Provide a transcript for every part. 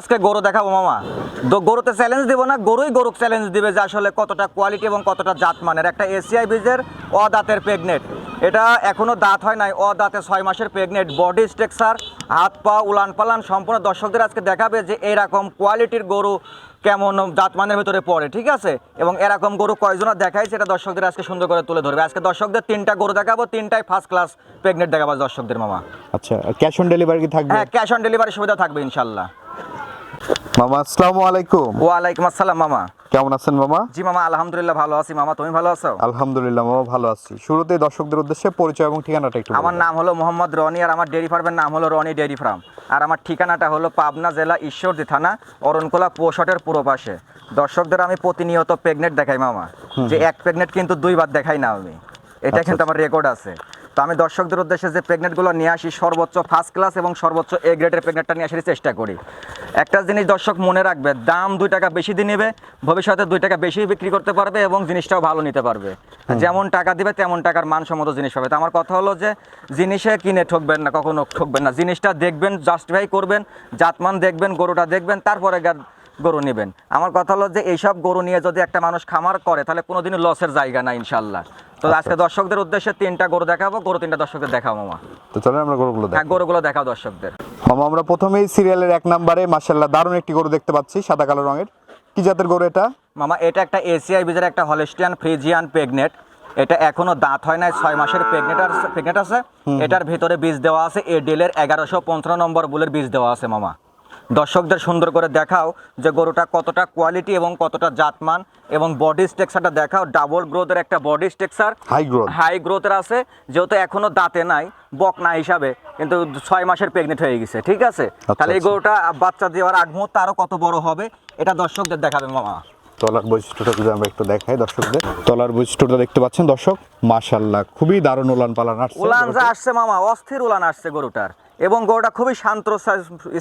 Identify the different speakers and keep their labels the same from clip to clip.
Speaker 1: আজকে গরু দেখাবো মামা। তো গরুতে চ্যালেঞ্জ দিব না গরুই গরু চ্যালেঞ্জ দিবে যে আসলে কতটা কোয়ালিটি এবং কতটা জাত মানের। একটা এসিআই বীজের অদাঁতের প্রেগনেট এটা এখনও দাঁত হয় নাই অদাঁতে ছয় মাসের প্রেগনেট বডি স্ট্রাকচার হাত পা উলান পালান সম্পূর্ণ দর্শকদের আজকে দেখাবে যে এরকম কোয়ালিটির গরু কেমন জাতমানের ভিতরে পড়ে ঠিক আছে? এবং এরকম গরু কয়জনা দেখাই সেটা দর্শকদের আজকে সুন্দর করে তুলে ধরবে। আজকে দর্শকদের তিনটা গরু দেখাবো তিনটাই ফার্স্ট ক্লাস প্রেগনেট দেখাবো দর্শকদের মামা।
Speaker 2: আচ্ছা ক্যাশ অন ডেলিভারি থাকবে?
Speaker 1: হ্যাঁ ক্যাশ অন ডেলিভারি সুবিধা থাকবে ইনশাল্লাহ।
Speaker 2: মামা আসসালামু আলাইকুম।
Speaker 1: ওয়ালাইকুম আসসালাম মামা।
Speaker 2: কেমন আছেন মামা?
Speaker 1: জি মামা আলহামদুলিল্লাহ ভালো আছি। মামা তুমি ভালো আছো?
Speaker 2: আলহামদুলিল্লাহ মামা ভালো আছি। শুরুতে দর্শকদের উদ্দেশ্যে পরিচয় এবং ঠিকানাটা একটু
Speaker 1: আমার নাম হলো মোহাম্মদ রনি আর আমার ডেয়ারি ফার্মের নাম হলো রনি ডেয়ারি ফার্ম। আর আমার ঠিকানাটা হলো পাবনা জেলা ঈশ্বরদী থানা অরণকোলা পোশটের পুরো পাশে। দর্শকদের আমি প্রতিনিয়ত প্রেগনেট দেখাই মামা। যে এক প্রেগনেট কিন্তু দুইবার দেখাই না আমি। এটা
Speaker 2: আচ্ছা,
Speaker 1: কিন্তু আমার রেকর্ড আছে। তো আমি দর্শকদের উদ্দেশ্যে যে প্রেগনেটগুলো নিয়ে আসি সর্বোচ্চ ফার্স্ট ক্লাস এবং সর্বোচ্চ এ গ্রেডের প্রেগনেটটা নিয়ে আসার চেষ্টা করি। একটা জিনিস দর্শক মনে রাখবে দাম দুই টাকা বেশি দিয়ে নেবে ভবিষ্যতে দুই টাকা বেশি বিক্রি করতে পারবে এবং জিনিসটাও ভালো নিতে পারবে। যেমন টাকা দিবে তেমন টাকার মানসম্মত জিনিস পাবে। তো আমার কথা হলো যে জিনিসে কিনে ঠকবেন না কখনো ঠকবেন না। জিনিসটা দেখবেন জাস্টিফাই করবেন জাতমান দেখবেন গরুটা দেখবেন তারপরে গরু নেবেন। আমার কথা হলো যে এইসব গরু নিয়ে যদি একটা মানুষ খামার করে তাহলে কোনোদিনই লসের জায়গা না ইনশাল্লাহ তো আজকে দর্শকদের উদ্দেশ্যে তিনটা গরু দেখাবো গরু তিনটা দর্শকদের দেখাবো মামা।
Speaker 2: তো চলেন আমরা গরুগুলো
Speaker 1: হ্যাঁ গরুগুলো দেখাও দর্শকদের।
Speaker 2: মামা আমরা প্রথমেই সিরিয়ালের এক নম্বরে মাশাল্লাহ দারুণ একটি গরু দেখতে পাচ্ছি সাদা কালো রঙের। কি জাতের গরু এটা?
Speaker 1: মামা এটা একটা এসিআই বীজের একটা হলিস্টিয়ান ফ্রিজিয়ান প্রেগনেট। এটা এখনও দাঁত হয় নাই ছয় মাসের প্রেগনেট আছে প্রেগনেট আছে। এটার ভিতরে বীজ দেওয়া আছে এ এডেলের এগারোশো পঞ্চান্ন নম্বর বুলের বীজ দেওয়া আছে মামা। দর্শকদের সুন্দর করে দেখাও যে গরুটা কতটা কোয়ালিটি এবং কতটা জাতমান এবং বডি স্ট্রাকচারটা দেখাও। ডাবল গ্রোথের একটা body structure
Speaker 2: high growth
Speaker 1: high গ্রোথের আছে যেহেতু এখনও দাঁতে নাই বক না হিসাবে কিন্তু ছয় মাসের প্রেগনেন্ট হয়ে গেছে ঠিক আছে? তাহলে এই
Speaker 2: আচ্ছা।
Speaker 1: গরুটা বাচ্চা দেওয়ার আগ মুহূর্তে আরও কত বড় হবে এটা দর্শকদের দেখাবে মামা।
Speaker 2: তলার বৈশিষ্ট্যটা যদি আমরা একটু দেখাই দর্শকদের তলার বৈশিষ্ট্যটা দেখতে পাচ্ছেন দর্শক মাশাল্লাহ খুবই দারুণ উলান পালান আসছে।
Speaker 1: উলান যা আসছে মামা অস্থির উলান আসছে গরুটার। এবং গরুটা খুবই শান্ত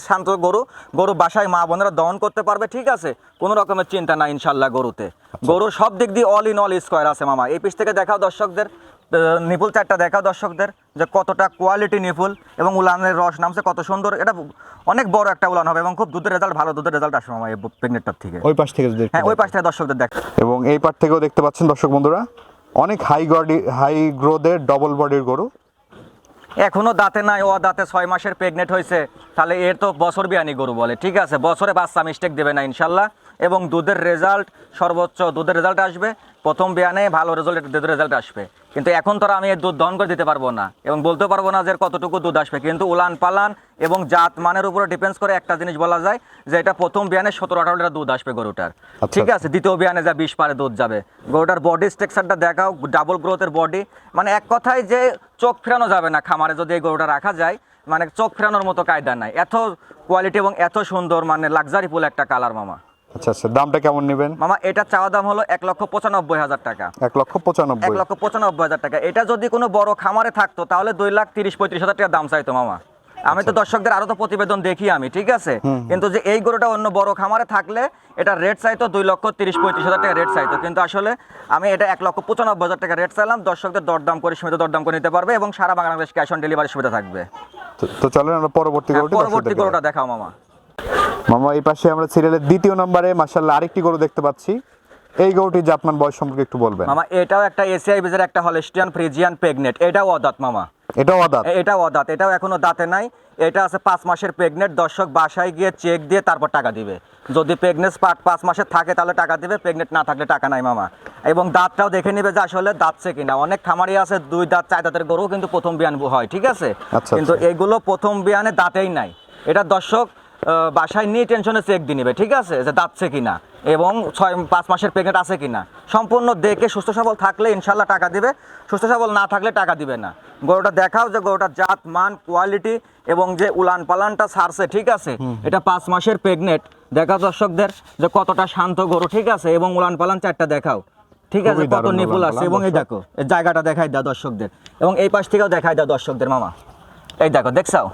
Speaker 1: শান্ত গরু। গরু বাসায় মা বোনেরা দহন করতে পারবে ঠিক আছে? কোনো রকমের চিন্তা নাই ইনশাল্লাহ গরুতে। গরুর সব দিক দিয়ে অল ইন অল স্কোয়ার আছে মামা। এই পিস থেকে দেখাও দর্শকদের নিপুল চারটা দেখাও দর্শকদের যে কতটা কোয়ালিটি নিপুল এবং উলানের রস নামছে কত সুন্দর। এটা অনেক বড় একটা উলান হবে এবং খুব দুধের রেজাল্ট ভালো দুধের রেজাল্ট আসবে মামা এই প্রেগনেটটার থেকে।
Speaker 2: ওই পাশ থেকে
Speaker 1: হ্যাঁ ওই। পাশ থেকে দর্শকদের দেখ
Speaker 2: এবং এই পার থেকেও দেখতে পাচ্ছেন দর্শক বন্ধুরা অনেক হাই গডি হাই গ্রোথের ডবল বডির গরু।
Speaker 1: এখনও দাঁতে নাই, ও দাঁতে ছয় মাসের প্রেগনেন্ট হয়েছে। তাহলে এর তো বছর বিয়ানি গরু বলে। ঠিক আছে, বছরে বাচ্চা মিস্টেক দেবে না, ইনশাল্লাহ। এবং দুধের রেজাল্ট সর্বোচ্চ দুধের রেজাল্ট আসবে। প্রথম বিয়ানে ভালো রেজাল্ট দুধের রেজাল্ট আসবে। কিন্তু এখন তো আমি দুধ দহন করে দিতে পারব না এবং বলতে পারব না যে কতটুকু দুধ আসবে। কিন্তু উলান পালান এবং জাত মানের উপরে ডিপেন্ডস করে একটা জিনিস বলা যায় যে এটা প্রথম বিয়ানে সতেরো আঠারো লিটার দুধ আসবে গরুটার।
Speaker 2: আচ্ছা,
Speaker 1: ঠিক আছে? দ্বিতীয় বিয়ানে যা বিশ পারে দুধ যাবে। গরুটার বডি স্ট্রাকচারটা দেখাও ডাবল গ্রোথের বডি মানে এক কথায় যে চোখ ফেরানো যাবে না খামারে যদি এই গরুটা রাখা যায় মানে চোখ ফেরানোর মতো কায়দা নাই। এত কোয়ালিটি এবং এত সুন্দর মানে লাক্সারি ফুল একটা কালার মামা।
Speaker 2: আচ্ছা আচ্ছা দামটা কেমন নেবেন?
Speaker 1: মামা এটা চাওয়া দাম হলো এক লক্ষ পঁচানব্বই হাজার টাকা।
Speaker 2: এক লক্ষ পঁচানব্বই।
Speaker 1: এক লক্ষ পঁচানব্বই হাজার টাকা। এটা যদি কোনো বড় খামারে থাকতো তাহলে দুই লাখ তিরিশ পঁয়ত্রিশ হাজার টাকা দাম চাইতো মামা। আমি তো দর্শকদের আরও তো প্রতিবেদন দেখি আমি ঠিক আছে? কিন্তু যে এই গরুটা অন্য বড় খামারে থাকলে এটা রেট চাইতো দুই লক্ষ তিরিশ পঁয়ত্রিশ হাজার টাকা রেট চাইতো। কিন্তু আসলে আমি এটা এক লক্ষ পঁচানব্বই হাজার টাকা রেট চাইলাম। দর্শকদের দরদাম করে সীমিত দরদাম করে নিতে পারবে এবং সারা বাংলাদেশ ক্যাশ অন ডেলিভারি সুবিধা থাকবে।
Speaker 2: তো- চলেন আমরা পরবর্তী
Speaker 1: হ্যাঁ, পরবর্তী গরুটা দেখাও মামা।
Speaker 2: মামা এই পাশে আমরা সিরিয়ালের দ্বিতীয় নম্বরে মাশাল্লাহ আরেকটি গরু দেখতে পাচ্ছি। এই গরুটির জাতমান বয়স সম্পর্কে একটু বলবেন।
Speaker 1: মামা এটাও একটা এসিআই বিজের একটা হলেস্টিয়ান ফ্রিজিয়ান প্রেগনেট এটাও অদাত মামা।
Speaker 2: এটাও আদাত
Speaker 1: এ- এটাও অদাত এটাও এখনও দাঁতে নাই। এটা আছে পাঁচ মাসের প্রেগনেন্ট দর্শক বাসায় গিয়ে চেক দিয়ে তারপর টাকা দিবে। যদি প্রেগনেন্স পাঁচ পাঁচ মাসের থাকে তাহলে টাকা দিবে প্রেগনেন্ট না থাকলে টাকা নাই মামা। এবং দাঁতটাও দেখে নেবে যে আসলে দাঁতছে কিনা। অনেক খামারি আছে দুই দাঁত চার দাঁতের গরু কিন্তু প্রথম বিয়ান হয় ঠিক আছে?
Speaker 2: আচ্ছা,
Speaker 1: কিন্তু
Speaker 2: আচ্ছা।
Speaker 1: এইগুলো প্রথম বিয়ানে দাঁতেই নাই। এটা দর্শক বাসায় নিয়ে টেনশনে চেক দিয়ে নিবে ঠিক আছে? যে দাঁতছে কিনা এবং ছয় পাঁচ মাসের প্রেগনেন্ট আছে কিনা। সম্পূর্ণ দেখে সুস্থ সবল থাকলে ইনশাল্লাহ টাকা দিবে। সুস্থ সবল না থাকলে টাকা দিবে না। গরুটা দেখাও যে গরুটার জাত মান কোয়ালিটি এবং যে উলান পালানটা ছাড়ছে ঠিক আছে? এটা পাঁচ মাসের প্রেগনেন্ট দেখাও দর্শকদের যে কতটা শান্ত গরু ঠিক আছে? এবং উলান পালান চারটা দেখাও। ঠিক আছে? কত নিপুল আছে। এবং এই দেখো জায়গাটা দেখাই দাও দর্শকদের। এবং এই পাশ থেকেও দেখাই দাও দর্শকদের মামা। এই দেখো দেখছাও?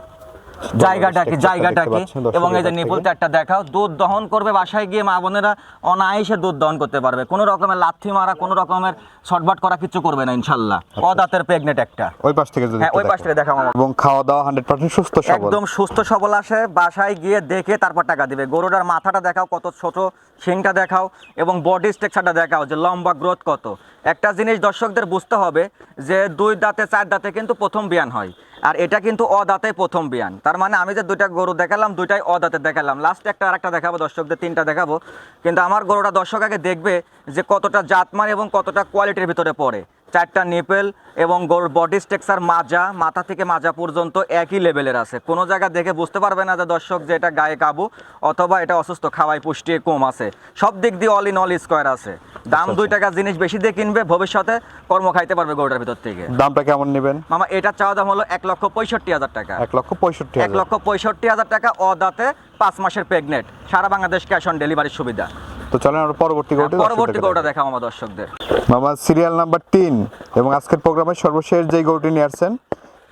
Speaker 1: জায়গাটা কি
Speaker 2: texture টা
Speaker 1: জায়গাটা
Speaker 2: দেখতে
Speaker 1: কি
Speaker 2: পাচ্ছেন। দর্শক
Speaker 1: এবং এই যে নিপুল চারটা দেখাও দুধ দহন করবে বাসায় গিয়ে মা বোনেরা অনায়াসে দুধ দহন করতে পারবে। কোনো রকমের লাথি মারা কোনো রকমের শর্টবাট করা কিছু করবে না ইনশাল্লাহ। অদাতের প্রেগনেট একটা।
Speaker 2: ওই পাশ থেকে
Speaker 1: হ্যাঁ ওই পাশ থেকে দেখাও
Speaker 2: এবং খাওয়া দাওয়া হান্ড্রেড পার্সেন্ট সুস্থ সবল।
Speaker 1: একদম সুস্থ সবল আসে বাসায় গিয়ে দেখে তারপর টাকা দিবে। গরুটার মাথাটা দেখাও কত ছোট শিংটা দেখাও এবং বডি স্ট্রাকচারটা দেখাও যে লম্বা গ্রোথ কত। একটা জিনিস দর্শকদের বুঝতে হবে যে দুই দাঁতে চার দাঁতে কিন্তু প্রথম বিয়ান হয়। আর এটা কিন্তু অদাতে প্রথম বিয়ান। তার মানে আমি যে দুইটা গরু দেখালাম, দুইটাই অদাতে দেখালাম। লাস্ট একটা আর একটা দেখাবো, দর্শকদের তিনটা দেখাবো। কিন্তু আমার গরুটা দর্শক আগে দেখবে যে কতটা জাতমান এবং কতটা কোয়ালিটির ভিতরে পড়ে। চারটা নিপেল এবং গরুর বডি স্ট্রাকচার মাজা মাথা থেকে মাজা পর্যন্ত একই লেভেলের আছে। কোনো জায়গা দেখে বুঝতে পারবে না যে দর্শক যে এটা গায়ে কাবু অথবা এটা অসুস্থ খাওয়াই পুষ্টি কম আছে। সব দিক দিয়ে অল ইন অল স্কোয়ার আছে। দাম দুই টাকা জিনিস বেশি দিয়ে কিনবে ভবিষ্যতে কর্ম খাইতে পারবে গরুটার ভিতর থেকে।
Speaker 2: দামটা কেমন নেবেন?
Speaker 1: মামা এটা চাওয়া দাম হলো এক লক্ষ পঁয়ষট্টি হাজার টাকা।
Speaker 2: এক লক্ষ পঁয়ষট্টি
Speaker 1: এক লক্ষ পঁয়ষট্টি হাজার টাকা অদাতে পাঁচ মাসের প্রেগনেন্ট সারা বাংলাদেশ ক্যাশ অন ডেলিভারির সুবিধা।
Speaker 2: তো চলেন আমরা পরবর্তী গরুটি
Speaker 1: হ্যাঁ, পরবর্তী
Speaker 2: দর্শকদেরকে
Speaker 1: গরুটা দেখাও আমার দর্শকদের।
Speaker 2: মামা সিরিয়াল নাম্বার তিন এবং আজকের প্রোগ্রামের সর্বশেষ যেই গরুটি নিয়ে আসছেন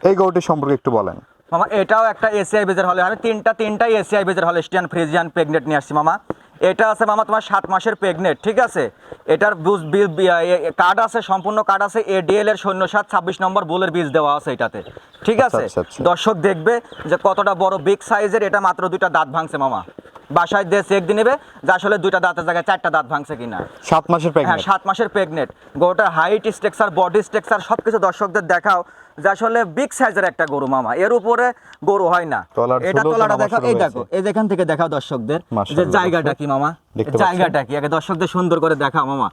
Speaker 2: এই গরুটি সম্পর্কে একটু বলেন।
Speaker 1: মামা এটাও একটা এসিআই বেজের হলে আমি তিনটা তিনটাই এসিআই বেজের হলেস্টিয়ান ফ্রিজিয়ান প্রেগনেট নিয়ে আসছি মামা। এটা আছে মামা তোমার সাত মাসের প্রেগনেট ঠিক আছে? এটার কার্ড আছে সম্পূর্ণ কার্ড আছে। এ এডিএল এর সৈন্য সাত ছাব্বিশ নম্বর বুলের বীজ দেওয়া আছে এটাতে ঠিক আছে?
Speaker 2: আচ্ছা, আচ্ছা।
Speaker 1: দর্শক দেখবে যে কতটা বড় বিগ সাইজের এটা মাত্র দুইটা দাঁত ভাঙছে মামা। বাসায় দিয়ে চেক দিয়ে নেবে যে আসলে দুইটা দাঁতের জায়গায় চারটা দাঁত ভাঙছে কিনা।
Speaker 2: সাত মাসের
Speaker 1: হ্যাঁ সাত মাসের প্রেগনেন্ট গরুটার হাইট স্ট্রাকচার বডি স্ট্রাকচার সব কিছু দর্শকদের দেখাও যে আসলে বিগ সাইজের একটা গরু মামা। এর উপরে গরু হয় না। এটা তলাটা দেখাও এই দেখো এই যেখান থেকে দেখাও দর্শকদের যে জায়গাটা কি মামা? জায়গাটা কি? আগে দর্শকদের সুন্দর করে দেখাও মামা।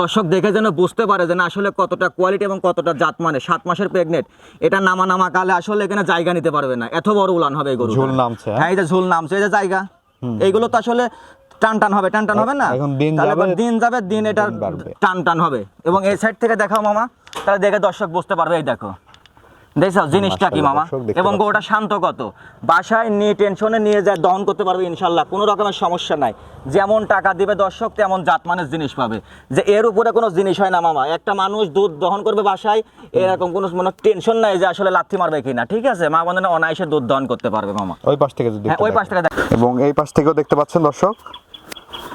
Speaker 1: দর্শক দেখে যেন বুঝতে পারে যে না আসলে কতটা কোয়ালিটি এবং কতটা জাত মানে। সাত মাসের প্রেগনেন্ট এটা নামা নামা কালে আসলে এখানে জায়গা নিতে পারবে না। এত বড় উলান হবে এই গরু
Speaker 2: ঝুল নামছে, হ্যাঁ?
Speaker 1: হ্যাঁ এই যে ঝুল নামছে এই যে জায়গা। এইগুলো তো আসলে টান টান হবে টান টান হবে না? তাহলে
Speaker 2: যাবে,
Speaker 1: দিন যাবে দিন এটা টান টান হবে। এবং এই সাইড থেকে দেখাও মামা তাহলে দেখে দর্শক বসতে পারবে এই দেখো। দেখছ জিনিসটা কি মামা? এবং। গরুটা শান্ত কত। বাসায় নিয়ে টেনশনে নিয়ে যায় দহন করতে পারবে ইনশাল্লাহ কোনো রকমের সমস্যা নাই। যেমন টাকা দিবে দর্শক তেমন জাতমানের জিনিস পাবে। যে এর উপরে কোনো জিনিস হয় না মামা। একটা মানুষ দুধ দহন করবে বাসায় এরকম কোনো মানে টেনশন নাই যে আসলে লাথি মারবে কিনা ঠিক আছে? মা বোনেরা অনায়াসে দুধ দহন করতে পারবে মামা।
Speaker 2: ওই পাশ থেকে যদি
Speaker 1: হ্যাঁ ওই পাশ থেকে দেখ
Speaker 2: এবং এই পাশ থেকেও দেখতে পাচ্ছেন দর্শক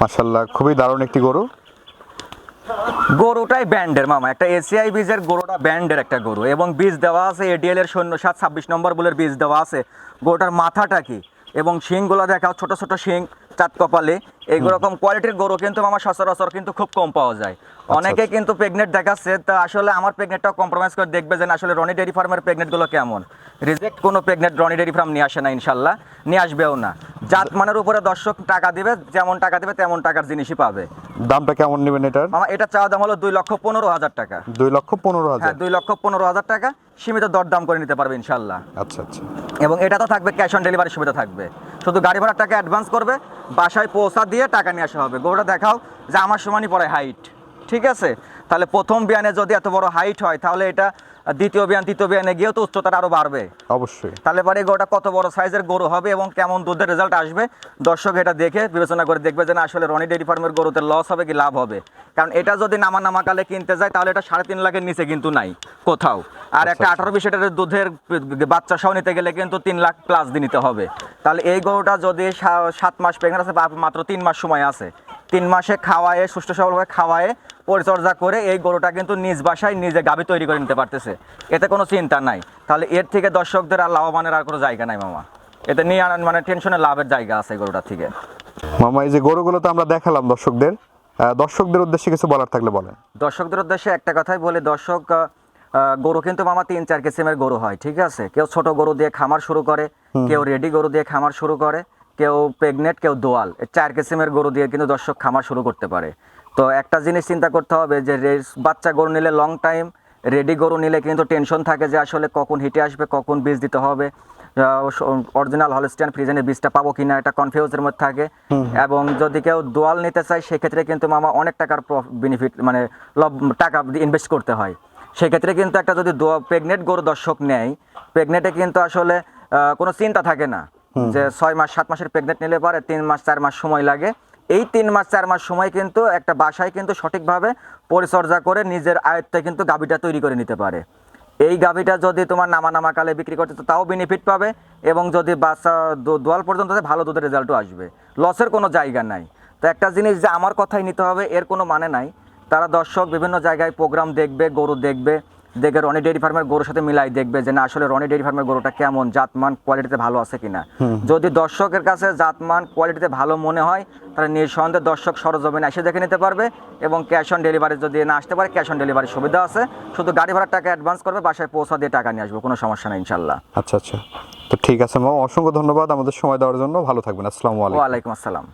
Speaker 2: মাশাল্লাহ খুবই দারুণ একটি গরু।
Speaker 1: গরুটাই ব্যান্ডের মামা, একটা এসিআই বীজের গরুটা ব্যান্ডের একটা গরু এবং বীজ দেওয়া আছে এডিএল এর শূন্য সাত, ছাব্বিশ নম্বর বলের বীজ দেওয়া আছে। গরুটার মাথাটা কি? এবং শিংগুলো দেখাও, ছোট ছোট শিং। চাঁদ কপালে এইরকম কোয়ালিটির গরু কিন্তু মামা সচরাচর কিন্তু খুব কম পাওয়া যায়। অনেকে কিন্তু প্রেগনেন্ট দেখাচ্ছে তা আসলে আমার প্রেগনেন্টটাও কম্প্রোমাইজ করে দেখবে যে আসলে রনি ডেয়ারি ফার্মের প্রেগনেন্টগুলো কেমন। রিজেক্ট কোনো প্রেগনেন্ট রনি ডেয়ারি ফার্ম নিয়ে আসে না ইনশাল্লাহ। নিয়ে আসবেও না। জাত মানের উপরে দর্শক টাকা দিবে যেমন টাকা দিবে তেমন টাকার জিনিসই পাবে।
Speaker 2: দামটা কেমন নেবেন এটার?
Speaker 1: মামা এটা চাওয়া দাম হলো দুই লক্ষ পনেরো হাজার টাকা।
Speaker 2: দুই লক্ষ পনেরো হাজার।
Speaker 1: হ্যাঁ দুই লক্ষ পনেরো হাজার টাকা। সীমিত দরদাম করে নিতে পারবে ইনশাল্লাহ।
Speaker 2: আচ্ছা আচ্ছা।
Speaker 1: এবং এটা তো থাকবে ক্যাশ অন ডেলিভারি সুবিধা থাকবে। শুধু গাড়ি ভাড়ার টাকা অ্যাডভান্স করবে, বাসায় পৌঁছা দিয়ে টাকা নিয়ে আসা হবে। গরুটা দেখাও যে আমার সমানই পড়ে হাইট ঠিক আছে? তাহলে প্রথম বিয়ানে যদি এত বড় হাইট হয়, তাহলে এটা দ্বিতীয় বিয়ান তৃতীয় বিয়ানে গিয়েও তো উচ্চতাটা আরও বাড়বে।
Speaker 2: অবশ্যই।
Speaker 1: তাহলে পরে গরুটা কত বড় সাইজের গরু হবে এবং কেমন দুধের রেজাল্ট আসবে দর্শক এটা দেখে বিবেচনা করে দেখবে যে না আসলে রনি ডেয়ারি ফার্মের গরুতে লস হবে কি লাভ হবে। কারণ এটা যদি নামা নামাকালে কিনতে যায় তাহলে এটা সাড়ে তিন লাখের নিচে কিন্তু নাই কোথাও। আর একটা আঠারো বিশ লিটারের দুধের বাচ্চা সহ নিতে গেলে কিন্তু তিন লাখ প্লাস দিয়ে নিতে হবে। তাহলে এই গরুটা যদি সাত মাস প্রেগনেন্ট আছে মাত্র তিন মাস সময় আছে তিন মাসে খাওয়ায়ে সুস্থ সবলভাবে খাওয়ায়ে পরিচর্যা করে এই গরুটা কিন্তু নিজ বাসায় নিজে গাভী তৈরি করে নিতে পারতেছে। এতে কোনো চিন্তা নাই। তাহলে এর থেকে দর্শকদের আর লাভবানের আর কোনো জায়গা নাই মামা। এতে নিয়ে আনার মানে টেনশনে লাভের জায়গা আছে এই গরুটার থেকে।
Speaker 2: মামা এই যে গরুগুলো তো আমরা দেখালাম দর্শকদের দর্শকদের উদ্দেশ্যে কিছু বলার থাকলে বলেন।
Speaker 1: দর্শকদের উদ্দেশ্যে একটা কথাই বলি দর্শক গরু কিন্তু মামা তিন চার কিসিমের গরু হয় ঠিক আছে? কেউ ছোট গরু দিয়ে খামার শুরু করে কেউ রেডি গরু দিয়ে খামার শুরু করে কেউ প্রেগনেন্ট কেউ দোয়াল। চার কিসিমের গরু দিয়ে কিন্তু দর্শক খামার শুরু করতে পারে। তো একটা জিনিস চিন্তা করতে হবে যে বাচ্চা গরু নিলে লং টাইম রেডি গরু নিলে কিন্তু টেনশন থাকে যে আসলে কখন হিটে আসবে কখন বীজ দিতে হবে। অরিজিনাল হলস্টিয়ান ফ্রিজেনের বীজটা পাবো কিনা এটা কনফিউজের মধ্যে থাকে। এবং যদি কেউ দোয়াল নিতে চায় সেক্ষেত্রে কিন্তু মামা অনেক টাকার বেনিফিট মানে লব টাকা ইনভেস্ট করতে হয়। সেক্ষেত্রে কিন্তু একটা যদি প্রেগনেন্ট গরু দর্শক নেয় প্রেগনেন্টে কিন্তু আসলে কোনো চিন্তা থাকে না। যে ছয় মাস, সাত মাসের প্রেগনেন্ট নিলে পরে তিন মাস, চার মাস সময় লাগে। এই তিন মাস, চার মাস সময় কিন্তু একটা বাসায় কিন্তু সঠিকভাবে পরিচর্যা করে নিজের আয়ত্তে কিন্তু গাভীটা তৈরি করে নিতে পারে। এই গাভিটা যদি তোমার নামা নামা কালে বিক্রি করতে তাও বেনিফিট পাবে এবং যদি বাচ্চা দোয়াল পর্যন্ত ভালো দুধের রেজাল্টও আসবে। লসের কোনো জায়গা নাই। তো একটা জিনিস যে আমার কথাই নিতে হবে, এর কোনো মানে নাই। তারা দর্শক বিভিন্ন জায়গায় প্রোগ্রাম দেখবে, গরু দেখবে দেখে রনি ডেয়ারি ফার্মের গরুর সাথে মিলাই দেখবে যে না আসলে রনি ডেয়ারি ফার্মের গরুটা কেমন জাতমান কোয়ালিটিতে ভালো আছে কিনা। যদি দর্শকের কাছে জাতমান কোয়ালিটিতে ভালো মনে হয় তাহলে নিঃসন্দেহে দর্শক সরজমিনে এসে দেখে নিতে পারবে এবং ক্যাশ অন ডেলিভারি যদি না আসতে পারে ক্যাশ অন ডেলিভারি সুবিধা আছে। শুধু গাড়ি ভাড়ার টাকা অ্যাডভান্স করবে বাসায় পৌঁছা দিয়ে টাকা নিয়ে আসবে কোনো সমস্যা নেই ইনশাল্লাহ।
Speaker 2: আচ্ছা আচ্ছা। তো ঠিক আছে মামা অসংখ্য ধন্যবাদ আমাদের সময় দেওয়ার জন্য। ভালো থাকবেন আসসালামু আলাইকুম।
Speaker 1: ওয়ালাইকুম আসসালাম।